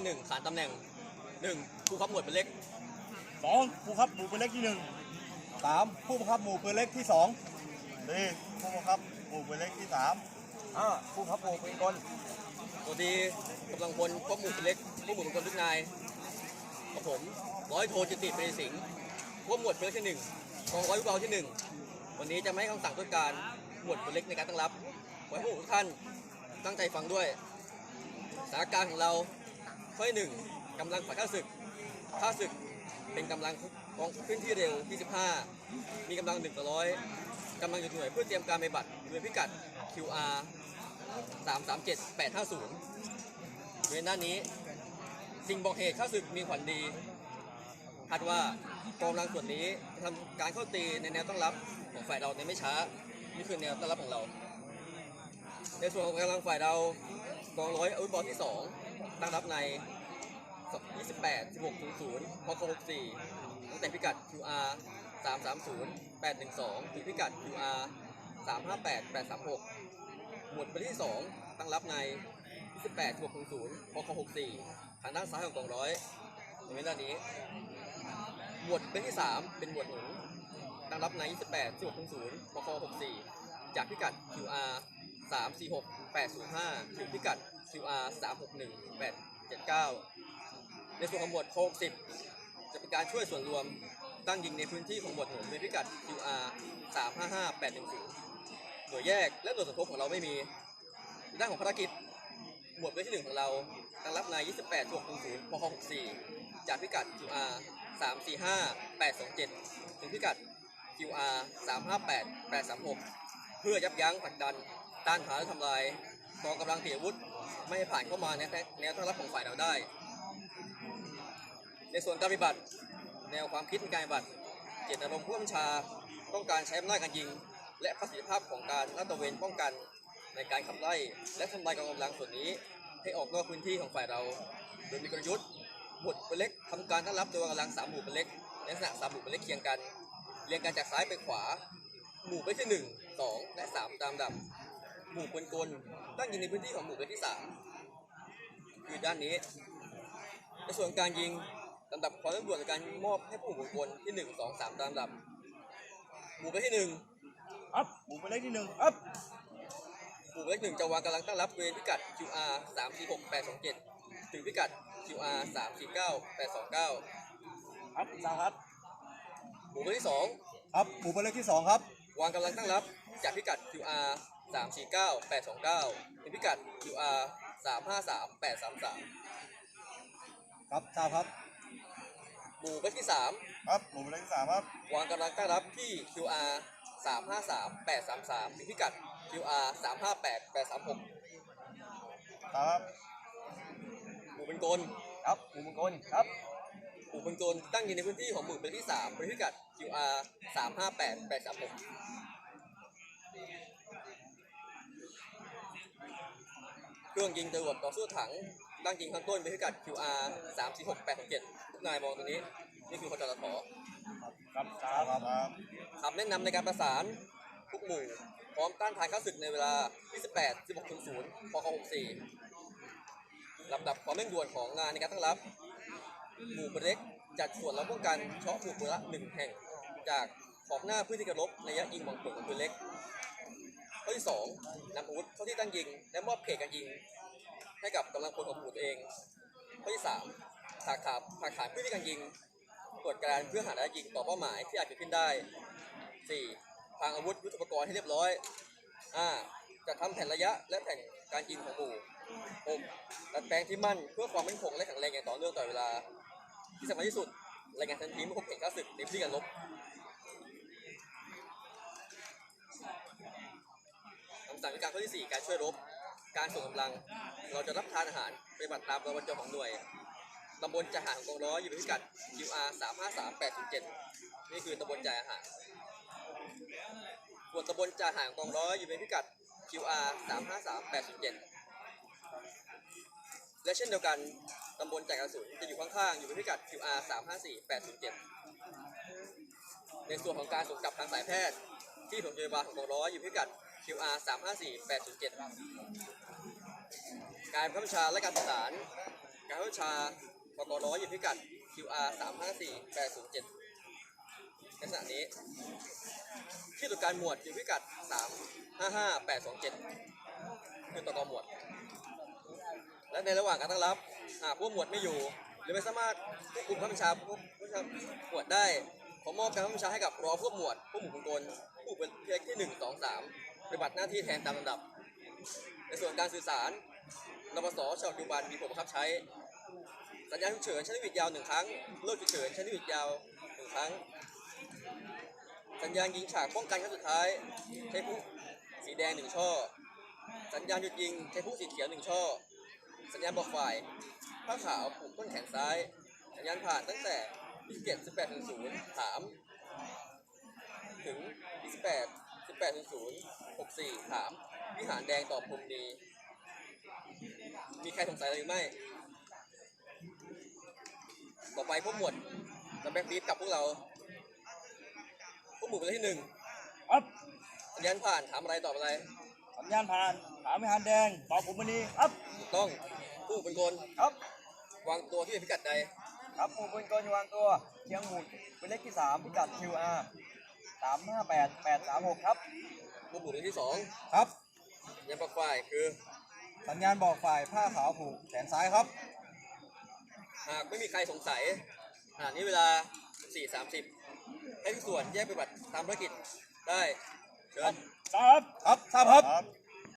ที่หนึ่งขานตำแหน่งหนึ่งผู้ขับหมวดเป็นเล็กสองผู้ขับหมู่ปืนเล็กที่หนึ่งสามผู้บังคับหมู่ปืนเล็กที่สองสี่ผู้บังคับหมู่ปืนเล็กที่สามห้าผู้บังคับหมู่ปืนกลสวัสดีกำลังพลควบหมู่เป็นเล็กควบหมู่เป็นคนทุกนายกับผมร้อยโทจิติเป็นสิงห์ควบหมวดเป็นเล็กที่หนึ่งกองร้อยลูกเราที่หนึ่งวันนี้จะไม่ให้คำสั่งต้นการหมวดเป็นเล็กในการตั้งรับขอให้ผู้ทุกท่านตั้งใจฟังด้วยสถานการณ์ของเรา ข้อที่หนึ่งกำลังฝ่ายข้าศึกข้าศึกเป็นกำลังกองขึ้นที่เร็วที่ 15 มีกำลังหนึ่งต่อร้อยกำลังอยู่หน่วยเพื่อเตรียมการไปบัตรโดยพิกัด QR 337 850เวณด้านนี้ สิ่งบอกเหตุข้าศึกมีขวัญดีคาดว่ากองกำลังส่วนนี้ทำการเข้าตีในแนวตั้งรับของฝ่ายเราในไม่ช้า นี่คือแนวตั้งรับของเรา ในส่วนของกำลังฝ่ายเรากองร้อยอาวุธบอลที่ 2 ตั้งรับใน 28 1600พค64ตั้งแต่พิกัด QR 330 812 ถึงพิกัด QR 358 836 หมวดเป็นที่ 2 ตั้งรับใน 28 1600พค64 ทางด้านซ้ายของกองร้อยตรงนี้ด้านนี้ หมวดเป็นที่ 3 เป็นหมวดหนุนตั้งรับใน 28 1600พค64 จากพิกัด QR 346 805 ถึงพิกัด QR 361 879 ในส่วนของหมวดโคก10 จะเป็นการช่วยส่วนรวมตั้งยิงในพื้นที่ของหมวดหนุนในพิกัด QR 355 810หน่วยแยกและหน่วยสมทบของเราไม่มีในด้านของภารกิจหมวดเวทที่ 1 ของเราตั้งรับใน28 600พค64 จากพิกัด QR 345 827 ถึงพิกัด QR 358 836 เพื่อยับยั้งผลักดัน ต้านทานและทำลายกองกำลังตีอาวุธ ไม่ให้ผ่านเข้ามาในแนวตั้งรับของฝ่ายเราได้ ในส่วนการปฏิบัติ แนวความคิดในการปฏิบัติ เจตนารมณ์ผู้บัญชาต้องการใช้อำนาจการยิง และประสิทธิภาพของการลาดตระเวนป้องกัน ในการขับไล่และทำลายกองกำลังส่วนนี้ ให้ออกนอกพื้นที่ของฝ่ายเราโดยมีกลยุทธ์หมุดเป็นเล็กทำการต้อนรับโดยกำลังสามหมู่เป็นเล็กในลักษณะสามหมู่เป็นเล็กเคียงกัน เรียงกันจากซ้ายไปขวา หมู่เป็นที่หนึ่งสองและสามตามลำดับ หมู่เป็นกลตั้งยิงในพื้นที่ของหมู่เป็นที่สามคือด้านนี้ ในส่วนการยิงลำดับความเร่งด่วนในการมอบให้ผู้หมู่เป็นกลที่หนึ่งสองสามตามลำดับ หมู่เป็นที่หนึ่งอัพหมู่ปืนเล็กที่หนึ่งอัพหมู่เลขหนึ่งจะวางกำลังตั้งรับเวรพิกัด QR 3 4 6 8 2 7 ถึงพิกัด QR 3 4 9 8 2 9อัพสามครับ หมู่เลขที่สองอัพหมู่ปืนเล็กที่สองครับ วางกำลังตั้งรับจากพิกัด QR 3 4 9 8 2 9ถึงพิกัด QR 3 5 3 8 3 3 ครับทราบครับ หมู่เลขที่สามครับหมู่ปืนเล็กที่สามครับวางกำลังตั้งรับที่ QR 3 5 3 8 3 3ถึงพิกัด QR 3 5 8 8 3 6ครับ หมู่เป็นกลครับหมู่ปืนกลครับ หมู่เป็นกลตั้งอยู่ในพื้นที่ของหมู่เป็นที่3เป็นพิกัด QR 358 836 เค รื่องยิงจรวดต่อสู้ถังตั้งยิงข้างต้นเป็นพิกัด QR 346 867ทุกนายมองตรงนี้ นี่คือคจรทครับทราบครับคำแนะนำในการประสานทุกหมู่พร้อมต้านทานข้าศึกในเวลา 28 16 0พค64ลำดับความเร่งด่วนของงานในการตั้งรับ หมู่เล็กจัดส่วนรับป้องกันเฉพาะหมู่ปืนละหนึ่งแห่ง จากขอบหน้าพื้นที่กระลบในระยะยิงหวังผลของปืนเล็ก ข้อที่สองนำอาวุธเข้าที่ตั้งยิง และมอบเขตการยิง ให้กับกำลังพลของหมู่ตัวเอง ข้อที่สามถากขาถากขานพื้นที่การยิงตรวจการเพื่อหาระยะยิงต่อเป้าหมายที่อาจเกิดขึ้นได้ 4. ทางอาวุธยุทโธปกรณ์ให้เรียบร้อย 5. จัดทำแผนระยะและแผนการยิงของหมู่ 6. ดัดแปลงที่มั่นเพื่อความมั่นคงและแข็งแรงอย่างต่อเนื่องตลอเวลา ที่สำคัญที่สุดรายงานทันทีเมื่อพบเหตุข้าศึกในพื้นที่การรบ ในการข้อที่4การช่วยรบ การส่งกำลัง เราจะรับทานอาหารปฏิบัติตามระวัติของหน่วยตำบลจ่ายอาหารของกองร้อยอยู่ในพิกัด QR 3 5 3 8 0 7นี่คือตำบลจ่ายอาหารส่วนตำบลจ่ายอาหารของกองร้อยอยู่ในพิกัด QR 3 5 3 8 0 7และเช่นเดียวกันตำบลจ่ายกระสุนจะอยู่ข้างๆ อยู่ในพิกัด QR 3 5 4 8 0 7ในส่วนของการส่งกลับทางสายแพทย์ที่โรงพยาบาลของกองร้อยอยู่พิกัด QR 3 5 4 8 0 7 การบังคับบัญชาและการประสานการบังคับบัญชาปกร้อยอยู่พิกัด QR 354 807ในขณะนี้ที่ตรวจการหมวดอยู่พิกัด 355 827 คือตกหมวด และในระหว่างการตั้งรับ หากผู้หมวดไม่อยู่ หรือไม่สามารถควบคุมข้าบัญชาผู้ผู้บัญชาหมวดได้ขอมอบการบัญชาให้กับรอผู้หมวด ผู้หมู่บุคคลผู้เป็นเพียงที่ 1 2 3 ปฏิบัติหน้าที่แทนตามลำดับ ในส่วนการสื่อสารนปสฉบับปัจจุบันมีผลบังคับใช้ สัญญาณฉุกเฉินใช้นิวิตยาวหนึ่งครั้งเลิกฉุกเฉินใช้นิวิตยาวหนึ่งครั้ง สัญญาณยิงฉากป้องกันครั้งสุดท้ายใช้ผู้สีแดงหนึ่งช่อ สัญญาณหยุดยิงใช้ผู้สีเขียวหนึ่งช่อ สัญญาณบอกฝ่ายผ้าขาวผูกต้นแขนซ้าย สัญญาณผ่านตั้งแต่27 18ถึง0ถาม ถึง28 18ถึง0 64ถาม วิหารแดงตอบภูมิดี มีใครสงสัยอะไรหรือไม่ ต่อไปพวกหมวดจะแบ็กบีฟกับพวกเรา พวกหมู่เป็นที่หนึ่งครับสัญญาณผ่านถามอะไรตอบอะไร สัญญาณผ่านถามวิหารแดงตอบผมวันนี้ครับถูกต้องผู้เป็นคนครับวางตัวที่เป็นพิกัดใด ครับหมู่ปืนกลวางตัวเชียงหมุดเป็นเลขที่สามพิกัด QR สามห้าแปดแปดสามหกครับพวกหมู่เป็นที่สองครับสัญญาณบอกฝ่ายคือ สัญญาณบอกฝ่ายผ้าขาวผูกแขนซ้ายครับ หากไม่มีใครสงสัยขณะนี้เวลา 4.30 ให้ทุกส่วนแยกปฏิบัติตามภารกิจได้ เชิญ ครับ ครับทราบครับ